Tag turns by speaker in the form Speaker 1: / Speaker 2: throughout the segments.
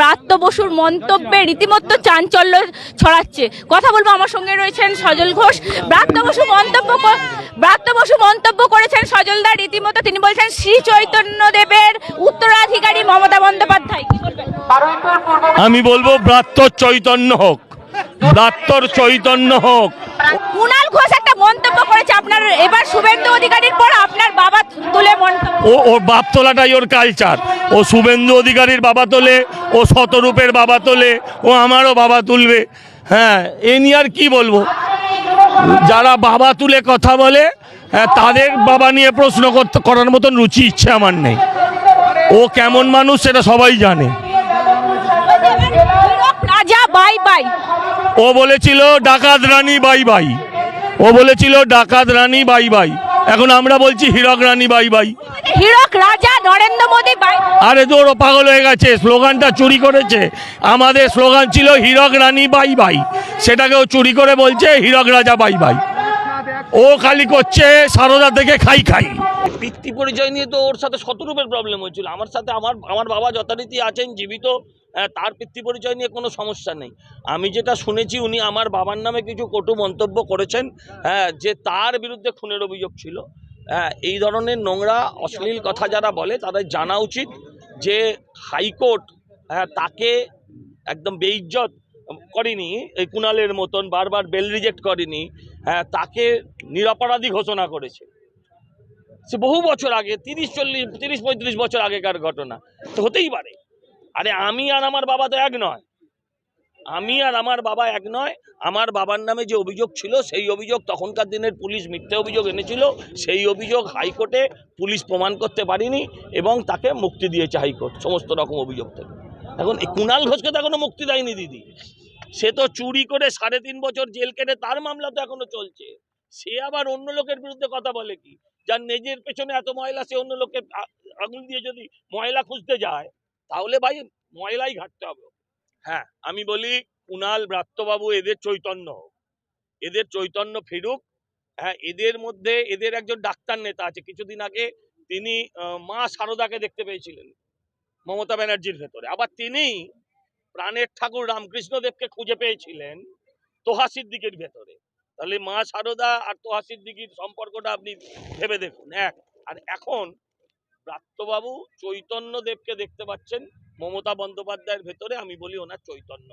Speaker 1: ব্রাত্য বসুর মন্তব্যে রীতিমতো চাঞ্চল্য ছড়াচ্ছে। কথা বলব আমার সঙ্গে রয়েছেন সজল ঘোষ। ব্রাত্য বসু মন্তব্য ব্রাত্য বসু মন্তব্য করেছেন সজলদা রীতিমতো তিনি বলছেন শ্রী চৈতন্য দেবের উত্তরাধিকারী মমতা বন্দ্যোপাধ্যায়।
Speaker 2: আমি বলব ব্রাত্য চৈতন্য হোক। ব্রাত্যর চৈতন্য হোক।
Speaker 1: কুণাল ঘোষ একটা মন্তব্য করেছে আপনার এবার শুভেন্দু অধিকারীর পর আপনার বাবা তুলে
Speaker 2: ও ওর বাপ তোলাটাই ওর কালচার ও শুভেন্দু অধিকারীর বাবা তোলে ও শতরূপের বাবা তোলে ও আমারও বাবা তুলবে। হ্যাঁ এ নিয়ে আর কি বলব? যারা বাবা তুলে কথা বলে হ্যাঁ, তাদের বাবা নিয়ে প্রশ্ন করতে করার মতন রুচি ইচ্ছে আমার নেই। ও কেমন মানুষ সেটা সবাই জানে
Speaker 1: হীরক রাজা বাই বাই
Speaker 2: ও বলেছিল ডাকাত রানী বাই বাই। ও বলেছিল ডাকাত রানী বাই বাই। এখন আমরা বলছি হীরক রানী বাই বাই।
Speaker 1: হীরক রাজা নরেন্দ্র মোদী বাই
Speaker 2: আরে তোর পাগল হয়ে গেছে স্লোগানটা চুরি করেছে। আমাদের স্লোগান ছিল হীরক রানী বাই বাই। সেটাকেও চুরি করে বলছে হীরক রাজা বাই বাই। ও খালি করছে, সারদা থেকে খাই খাই।
Speaker 3: পিতৃ পরিচয় নিয়ে তো ওর সাথে শতরূপের প্রবলেম হয়েছিল। আমার সাথে আমার আমার বাবা যথারীতি আছেন, জীবিত তার পিতৃ পরিচয় নিয়ে কোনো সমস্যা নেই। আমি যেটা শুনেছি, উনি আমার বাবার নামে কিছু কটু মন্তব্য করেছেন হ্যাঁ যে তার বিরুদ্ধে খুনের অভিযোগ ছিল। হ্যাঁ এই ধরনের নোংরা, অশ্লীল কথা যারা বলে, তাদের জানা উচিত যে হাইকোর্ট হ্যাঁ তাকে একদম বেইজ্জত করেনি, এই কুণালের মতন বারবার বেল রিজেক্ট করেনি হ্যাঁ তাকে নিরপরাধী ঘোষণা করেছে। সে বহু বছর আগে, তিরিশ, চল্লিশ, তিরিশ, পঁয়ত্রিশ বছর আগেকার ঘটনা, তো হতেই পারে। আরে আমি আর আমার বাবা তো এক নয়। আমি আর আমার বাবা এক নয়, আমার বাবার নামে যে অভিযোগ ছিল, সেই অভিযোগ তখনকার দিনের পুলিশ মিথ্যে অভিযোগ এনেছিল, সেই অভিযোগ হাইকোর্টে পুলিশ প্রমাণ করতে পারেনি এবং তাকে মুক্তি দিয়েছে হাইকোর্ট, সমস্ত রকম অভিযোগ থেকে। এখন এই কুণাল ঘোষকে তো এখনও মুক্তি দেয়নি দিদি। সে তো চুরি করে সাড়ে তিন বছর জেল কেটে তার মামলা তো এখনও চলছে। সে আবার অন্য লোকের বিরুদ্ধে কথা বলে কি? যার নিজের পেছনে এত ময়লা, সে অন্য লোকের আঙুল দিয়ে যদি ময়লা খুঁজতে যায়, তাহলে ভাই ময়লাই ঘাটতে হবে হ্যাঁ আমি বলি কুণাল ব্রাত্যবাবু এদের চৈতন্য হোক। এদের চৈতন্য ফিরুক। হ্যাঁ এদের মধ্যে এদের একজন ডাক্তার নেতা আছে। কিছুদিন আগে তিনি মা সারদাকে দেখতে পেয়েছিলেন মমতা ব্যানার্জির ভেতরে। আবার তিনি প্রাণের ঠাকুর রামকৃষ্ণদেবকে খুঁজে পেয়েছিলেন তোহা সিদ্দিকের ভেতরে। তাহলে মা সারদা আর তোহা সিদ্দিকির সম্পর্কটা আপনি ভেবে দেখুন। এক আর এখন ব্রাত্যবাবু চৈতন্য দেবকে দেখতে পাচ্ছেন। মমতা বন্দ্যোপাধ্যায়ের ভেতরে আমি বলি ওনার চৈতন্য।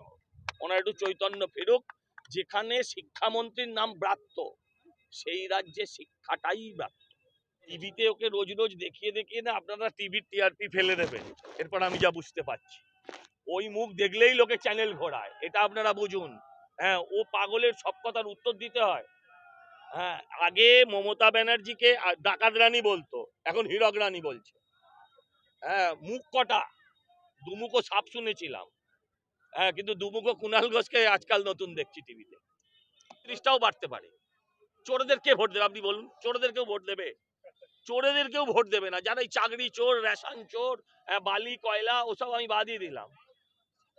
Speaker 3: ওনার একটু চৈতন্য ফেরুক, যেখানে শিক্ষামন্ত্রীর নাম ব্রাত্য। সেই রাজ্যে শিক্ষাটাই ব্রাত্য। টিভিতে ওকে রোজ রোজ দেখিয়ে দেখিয়ে না আপনারা টিভির টিআরপি ফেলে দেবেন। এরপর আমি যা বুঝতে পারছি। ওই মুখ দেখলেই লোকে চ্যানেল ঘোরায় এটা আপনারা বুঝুন। হ্যাঁ ও পাগলের সব কথার উত্তর দিতে হয়। হ্যাঁ আগে মমতা ব্যানার্জিকে ডাকাত রানী বলতো এখন হীরক রানী বলছে। হ্যাঁ মুখ কটা? দুমুখো সাপ শুনেছিলাম। হ্যাঁ কিন্তু দুমুখো কুণাল ঘোষকে আজকাল নতুন দেখছি টিভিতে। ত্রিশটাও বাড়তে পারে। চোরদের কে ভোট দেবে? আপনি বলুন চোরদের কেউ ভোট দেবে? চোরেদেরকেও ভোট দেবে না। যারা এই চাকরি চোর রেশন চোর হ্যাঁ, বালি কয়লা ওসব আমি বাদই দিলাম।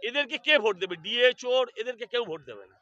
Speaker 3: এদেরকে কে ভোট দেবে? ডিএ চোর এদেরকে কেউ ভোট দেবে না।